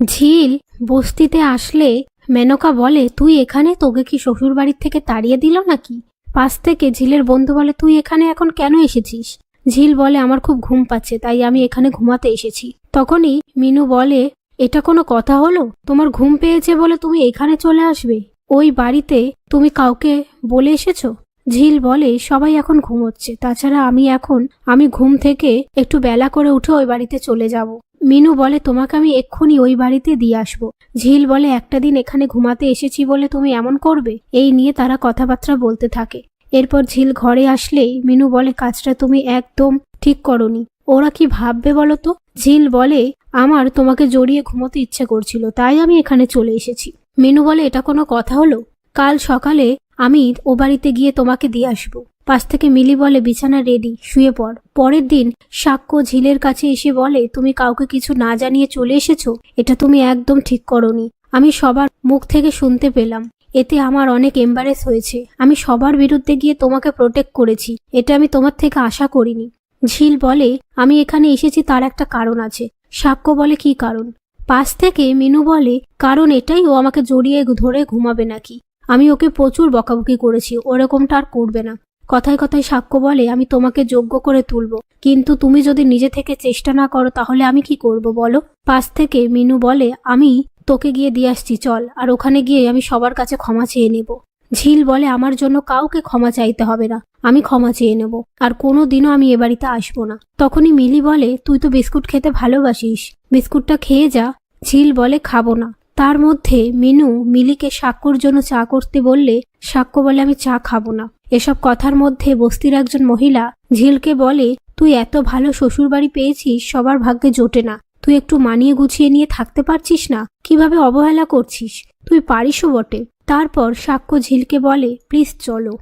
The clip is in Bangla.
ঝিল, বস্তিতে আসলে মেনকা বলে, তুই এখানে? তোকে কি শ্বশুর বাড়ির থেকে তাড়িয়ে দিল নাকি? পাশ থেকে ঝিলের বন্ধু বলে, তুই এখানে এখন কেন এসেছিস? ঝিল বলে, আমার খুব ঘুম পাচ্ছে, তাই আমি এখানে ঘুমাতে এসেছি। তখনই মিনু বলে, এটা কোনো কথা হলো? তোমার ঘুম পেয়েছে বলে তুমি এখানে চলে আসবে? ওই বাড়িতে তুমি কাউকে বলে এসেছ? ঝিল বলে, সবাই এখন ঘুমোচ্ছে। তাছাড়া আমি এখন, আমি ঘুম থেকে একটু বেলা করে উঠে ওই বাড়িতে চলে যাব। মিনু বলে, তোমাকে আমি এক্ষুনি ওই বাড়িতে দিয়ে আসব। ঝিল বলে, একটা দিন এখানে ঘুমাতে এসেছি বলে তুমি এমন করবে? এই নিয়ে তারা কথাবার্তা বলতে থাকে। এরপর ঝিল ঘরে আসলেই মিনু বলে, কাজটা তুমি একদম ঠিক করনি। ওরা কি ভাববে বলো তো? ঝিল বলে, আমার তোমাকে জড়িয়ে ঘুমোতে ইচ্ছে করছিল, তাই আমি এখানে চলে এসেছি। মিনু বলে, এটা কোনো কথা হলো? কাল সকালে আমি ও বাড়িতে গিয়ে তোমাকে দিয়ে আসব। পাশ থেকে মিলি বলে, বিছানা রেডি শুয়ে পড়। পরের দিন সাক্ষ্য ঝিলের কাছে এসে বলে, তুমি কাউকে কিছু না জানিয়ে চলে এসেছ? এটা তুমি একদম ঠিক করনি। আমি সবার মুখ থেকে শুনতে পেলাম। এতে আমার অনেক এম্বারেস হয়েছে। আমি সবার বিরুদ্ধে গিয়ে তোমাকে প্রোটেক্ট করেছি। এটা আমি তোমার থেকে আশা করিনি। ঝিল বলে, আমি এখানে এসেছি, তার একটা কারণ আছে। সাক্ষ্য বলে, কি কারণ? পাশ থেকে মিনু বলে, কারণ এটাই, ও আমাকে জড়িয়ে ধরে ঘুমাবে নাকি? আমি ওকে প্রচুর বকাবকি করেছি, ওরকমটা আর করবে না। কথায় কথায় সাক্ষ্য বলে, আমি তোমাকে যোগ্য করে তুলব। কিন্তু তুমি যদি নিজে থেকে চেষ্টা না করো, তাহলে আমি কি করব বলো? পাশ থেকে মিনু বলে, আমি তোকে গিয়ে দিয়ে আসছি, চল। আর ওখানে গিয়ে আমি সবার কাছে ক্ষমা চেয়ে নেব। ঝিল বলে, আমার জন্য কাউকে ক্ষমা চাইতে হবে না। আমি ক্ষমা চেয়ে নেব। আর কোনো দিনও আমি এ বাড়িতে আসব না। তখনই মিলি বলে, তুই তো বিস্কুট খেতে ভালোবাসিস। বিস্কুটটা খেয়ে যা। ঝিল বলে, খাব না। তার মধ্যে মিনু মিলিকে সাক্ষ্যর জন্য চা করতে বললে, সাক্ষ্য বলে, আমি চা খাব না। এসব কথার মধ্যে বস্তির একজন মহিলা ঝিলকে বলে, তুই এত ভালো শ্বশুর বাড়ি পেয়েছিস, সবার ভাগ্যে জোটে না। তুই একটু মানিয়ে গুছিয়ে নিয়ে থাকতে পারছিস না? কীভাবে অবহেলা করছিস? তুই পারিসও বটে। তারপর সাক্ষ্য ঝিলকে বলে, প্লিজ চলো।